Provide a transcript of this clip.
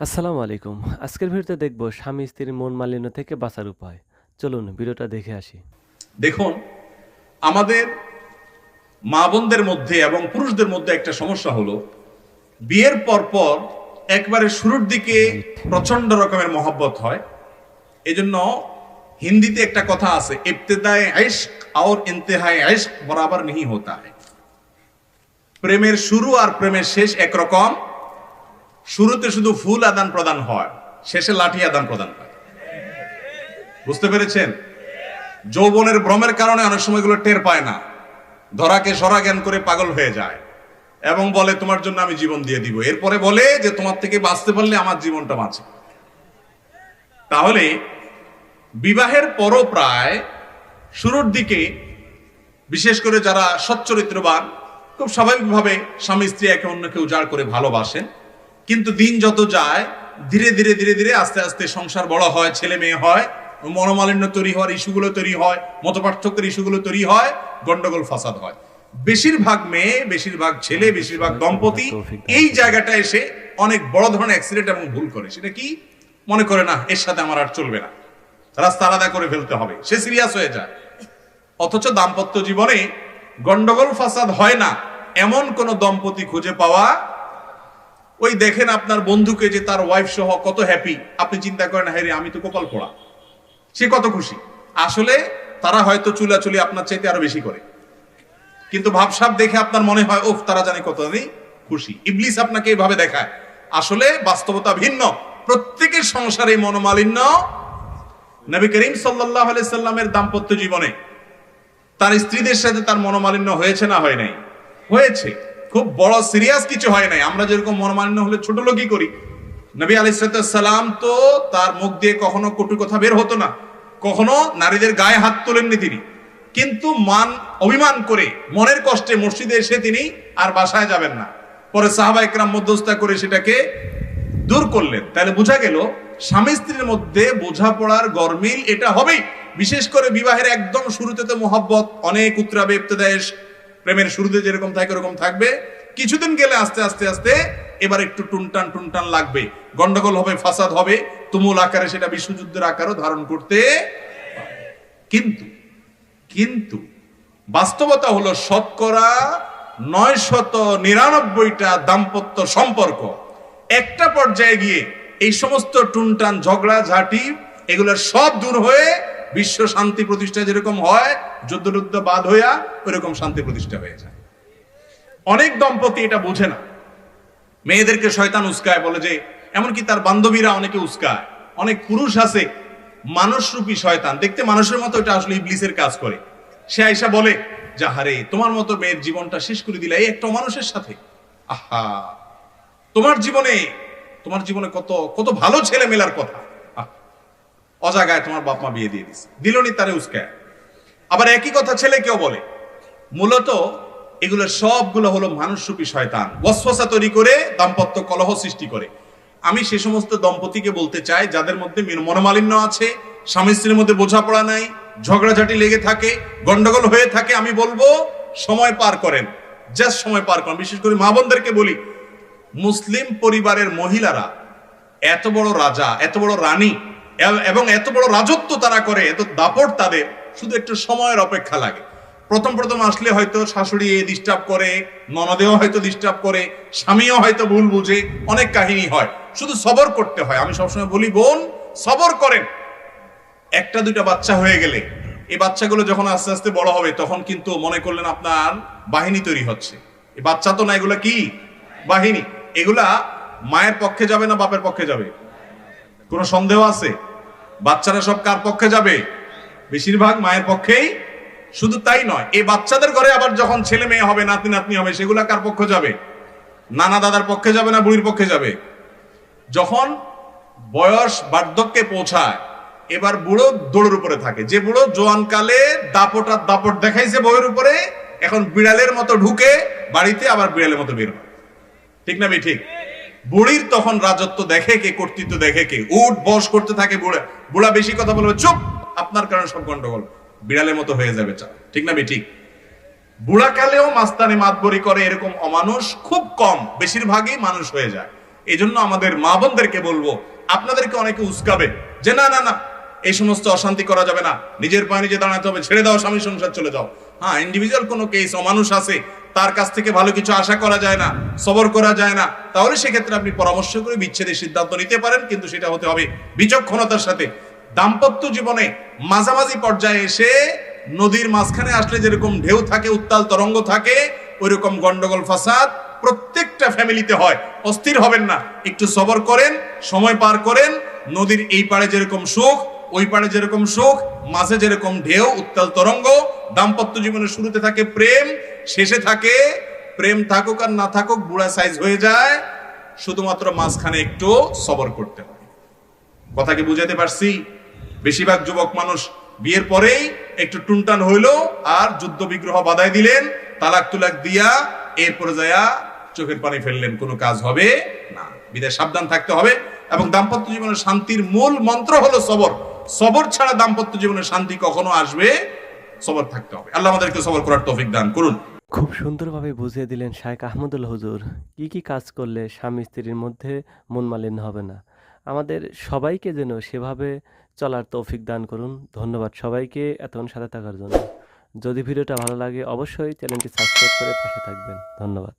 আসসালামু আলাইকুম। আজকের ভিডিওতে দেখব স্বামী স্ত্রীর মন মালিন্য থেকে বাঁচার উপায়। চলুন ভিডিওটা দেখে আসি। দেখুন, আমাদের মা বোনদের মধ্যে এবং পুরুষদের মধ্যে একটা সমস্যা হলো, বিয়ের পর পর একবারে শুরুর দিকে প্রচণ্ড রকমের মহব্বত হয়। এজন্য হিন্দিতে একটা কথা আছে ইফতেদায় আইস্ক আর ইন্তেহায় আইস্ক বরাবর নিহি হতা প্রেমের শুরু আর প্রেমের শেষ একরকম। রকম শুরুতে শুধু ফুল আদান প্রদান হয়, শেষে লাঠি আদান প্রদান হয়। বুঝতে পেরেছেন? যৌবনের ভ্রমের কারণে অনেক সময় এগুলো টের পায় না। ধরাকে সরা জ্ঞান করে পাগল হয়ে যায় এবং বলে, তোমার জন্য আমি জীবন দিয়ে দিব। এরপরে বলে যে, তোমার থেকে বাঁচতে পারলে আমার জীবনটা বাঁচে। তাহলে বিবাহের পরও প্রায় শুরুর দিকে, বিশেষ করে যারা সচ্চরিত্রবান, খুব স্বাভাবিকভাবে স্বামী স্ত্রী একে অন্যকে উজাড় করে ভালোবাসেন। কিন্তু দিন যত যায়, ধীরে ধীরে ধীরে ধীরে আস্তে আস্তে সংসার বড় হয়, ছেলে মেয়ে হয়, মনোমালিন্য তৈরি হওয়ার ইস্যুগুলো তৈরি হয় মত পার্থক্যের ইস্যুগুলো তৈরি হয়, গন্ডগোল, ফাসাদ হয়। বেশিরভাগ মেয়ে, বেশিরভাগ ছেলে, বেশিরভাগ দম্পতি এই জায়গাটা এসে অনেক বড় ধরনের অ্যাক্সিডেন্ট এবং ভুল করে। সেটা কি? মনে করে না, এর সাথে আমার আর চলবে না। রাস্তা আলাদা করে ফেলতে হবে। সে সিরিয়াস হয়ে যায়। অথচ দাম্পত্য জীবনে গন্ডগোল, ফাসাদ হয় না। এমন কোন দম্পতি খুঁজে পাওয়া ওই দেখেন আপনার বন্ধুকে যে তার ওয়াইফ সহ কত হ্যাপি আপনি চিন্তা করেন হ্যাঁ রে, আমি তো কপাল পড়া সে কত খুশি? আসলে তারা হয়তো চুলাচুলি আপনার চাইতে আরও বেশি করে। কিন্তু ভাবসাব দেখে আপনার মনে হয় ওফ তারা জানে কত খুশি। ইবলিস আপনাকে এইভাবে দেখায়। আসলে বাস্তবতা ভিন্ন। প্রত্যেকের সংসারে মনোমালিন্য। নবী করিম সাল্লাহ সাল্লামের দাম্পত্য জীবনে তার স্ত্রীদের সাথে তার মনোমালিন্য হয়েছে না হয় নাই? হয়েছে। খুব বড় সিরিয়াস কিছু হয় নাই। আমরা যেরকম মনোমালিন্য হলে ছোট লোকই করি। নবী আলাইসালাম তো তার মুখ দিয়ে কখনো কটু কথা বের হতো না। কখনো নারীদের গায়ে হাত তোলেননি তিনি। কিন্তু মান, অভিমান করে, মনের কষ্টে মসজিদে এসে তিনি আর বাসায় যাবেন না। পরে সাহাবা একরাম মধ্যস্থা করে সেটাকে দূর করলেন। তাহলে বোঝা গেল, স্বামী স্ত্রীর মধ্যে বোঝাপড়ার গরমিল এটা হবেই। বিশেষ করে বিবাহের একদম শুরুতে তো মোহাব্বত, অনেক উত্তরাবে ইবতেদায় প্রেমের শুরুতে যেরকম থাকে, ওরকম থাকবে। কিছুদিন গেলে আস্তে আস্তে আস্তে এবার একটু টুনটান টুনটান লাগবে। গন্ডগোল হবে, ফাসাদ হবে। তুমুল আকারে সেটা বিশ্বযুদ্ধের আকারও ধারণ করতে কিন্তু কিন্তু বাস্তবতা হলো শতকরা নয় শত নিরানব্বইটা দাম্পত্য সম্পর্ক। একটা পর্যায়ে গিয়ে এই সমস্ত টুনটান, ঝগড়া, ঝাঁটি, এগুলোর সব দূর হয়ে বিশ্ব শান্তি প্রতিষ্ঠা যেরকম হয় যুদ্ধ টুদ্ধ বাদ হইয়া ওইরকম শান্তি প্রতিষ্ঠা হয়ে যায়। অনেক দম্পতি এটা বোঝে না। মেয়েদেরকে শয়তান উস্কায়, বলে যে, এমনকি তার বান্ধবীরা অনেকে উস্কায়। অনেক পুরুষ আছে, মানুষরূপী শয়তান। দেখতে মানুষের মতো এটা আসলে ইবলিসের কাজ করে। সে আইসা বলে যাহারে তোমার মতো মেয়ের জীবনটা শেষ করে দিলে এই একটা মানুষের সাথে। আহা, তোমার জীবনে তোমার জীবনে কত কত ভালো ছেলে মেলার কথা। অজাগায় তোমার বাপ মা বিয়ে দিয়ে দিছে দিলনি তারে উস্কায়। আবার একই কথা ছেলে কেউ বলে, মূলত এগুলো সবগুলো হলো মানুষরূপী শয়তান। ওয়াসওয়াসা তৈরি করে দাম্পত্য কলহ সৃষ্টি করে। আমি সে সমস্ত দম্পতিকে বলতে চাই, যাদের মধ্যে মিন- মনোমালিন্য আছে, স্বামী স্ত্রীর মধ্যে বোঝাপড়া নাই, ঝগড়াঝাটি লেগে থাকে, গন্ডগোল হয়ে থাকে, আমি বলব, সময় পার করেন। জাস্ট সময় পার করেন। বিশেষ করে মা বোনদেরকে বলি, মুসলিম পরিবারের মহিলারা, এত বড় রাজা, এত বড় রানী এবং এত বড় রাজত্ব তারা করে, এত দাপট তাদের, শুধু একটু সময়ের অপেক্ষা লাগে। প্রথম প্রথম আসলে হয়তো শাশুড়ি ডিস্টার্ব করে, ননদেও হয়তো ডিস্টার্ব করে, স্বামীও হয়তো ভুল বুঝে, অনেক কাহিনী হয়। শুধু সবর করতে হয়। আমি সবসময় বলি, বোন, সবর করেন। একটা দুইটা বাচ্চা হয়ে গেলে, এই বাচ্চাগুলো যখন আস্তে আস্তে বড় হবে, তখন কিন্তু মনে করলেন আপনার বাহিনী তৈরি হচ্ছে। এই বাচ্চা তো না, এগুলা কি? বাহিনী। এগুলা মায়ের পক্ষে যাবে না বাপের পক্ষে যাবে? কোনো সন্দেহ আছে? বাচ্চারা সব কার পক্ষে যাবে? বেশিরভাগ মায়ের পক্ষেই শুধু তাই নয়, এই বাচ্চাদের ঘরে আবার যখন ছেলে মেয়ে হবে, নাতি নাতনি হবে, সেগুলা কার পক্ষে যাবে? নানা দাদার পক্ষে যাবে না বুড়ির পক্ষে যাবে? যখন বয়স বার্ধক্যে পৌঁছায়, এবার বুড়ো দৌড়ের উপরে থাকে। যে বুড়ো জোয়ান কালে দাপট আর দাপট দেখাইছে বইয়ের উপরে, এখন বিড়ালের মতো ঢুকে বাড়িতে আবার বিড়ালের মতো বের হয়। ঠিক না বে ঠিক? বুড়ির তখন রাজত্ব দেখে কে, কর্তৃত্ব দেখে কে? উঠ বস করতে থাকে বুড়া। বুড়া বেশি কথা বলবে, চুপ! আপনার কারণে সব গন্ডগোল। বিড়ালের মতো হয়ে যাবে চা। ঠিক না ঠিক বুড়া কালেও মাস্তানি মাতবরি করে, এরকম অমানুষ খুব কম। বেশিরভাগই মানুষ হয়ে যায়। এই জন্য আমাদের মা বোনদেরকে বলব, আপনাদেরকে অনেকে উস্কাবে যে, না না না এই সমস্ত অশান্তি করা যাবে না। নিজের পায়ে নিজে দাঁড়াতে হবে। ছেড়ে দাও, স্বামী সংসার চলে যাও। হ্যাঁ ইন্ডিভিজুয়াল কোনো কেস অমানুষ আছে, তার কাছ থেকে ভালো কিছু আশা করা যায় না, সবর করা যায় না। তাহলে সেক্ষেত্রে আপনি পরামর্শ করে বিচ্ছেদের সিদ্ধান্ত নিতে পারেন, কিন্তু সেটা হতে হবে বিচক্ষণতার সাথে। দাম্পত্য জীবনে মাঝামাঝি পর্যায়ে এসে নদীর মাঝখানে আসলে যেরকম ঢেউ থাকে, উত্তাল তরঙ্গ থাকে, ওইরকম গন্ডগোল, ফাসাদ প্রত্যেকটা ফ্যামিলিতে হয়। অস্থির হবেন না। একটু সবর করেন, সময় পার করেন, নদীর এই পাড়ে যেরকম সুখ ওই পাড়ে যেরকম সুখ মাঝে যেরকম ঢেউ, উত্তাল তরঙ্গ, দাম্পত্য জীবনের শুরুতে থাকে প্রেম, শেষে থাকে প্রেম থাকুক আর না থাকুক, বুড়া সাইজ হয়ে যায়, শুধুমাত্র মাঝখানে একটু সবর করতে হয়। কথা কি বুঝাতে পারছি? বেশিরভাগ যুবক মানুষ বিয়ের পরেই একটু টুনটান হইল আর যুদ্ধ বিগ্রহ বাধাই দিলেন, তালাক তুলাক দিয়া এরপরে যায়া চোখের পানি ফেললেন, কোনো কাজ হবে না। বিদায় সাবধান থাকতে হবে এবং দাম্পত্য জীবনের শান্তির মূল মন্ত্র হলো সবর। সবর ছাড়া দাম্পত্য জীবনের শান্তি কখনো আসবে? সবর থাকতে হবে। আল্লাহ আমাদেরকে সবর করার তৌফিক দান করুন। খুব সুন্দরভাবে বুঝিয়ে দিলেন শায়েখ আহমদুল হুজুর, কি কি কাজ করলে স্বামী স্ত্রীর মধ্যে মন মালিন্য হবে না। আমাদের সবাইকে যেন সেভাবে চলার তৌফিক দান করুন। ধন্যবাদ সবাইকে এতক্ষণ সাথে থাকার জন্য। যদি ভিডিওটা ভালো লাগে অবশ্যই চ্যানেলটি সাবস্ক্রাইব করে পাশে থাকবেন। ধন্যবাদ।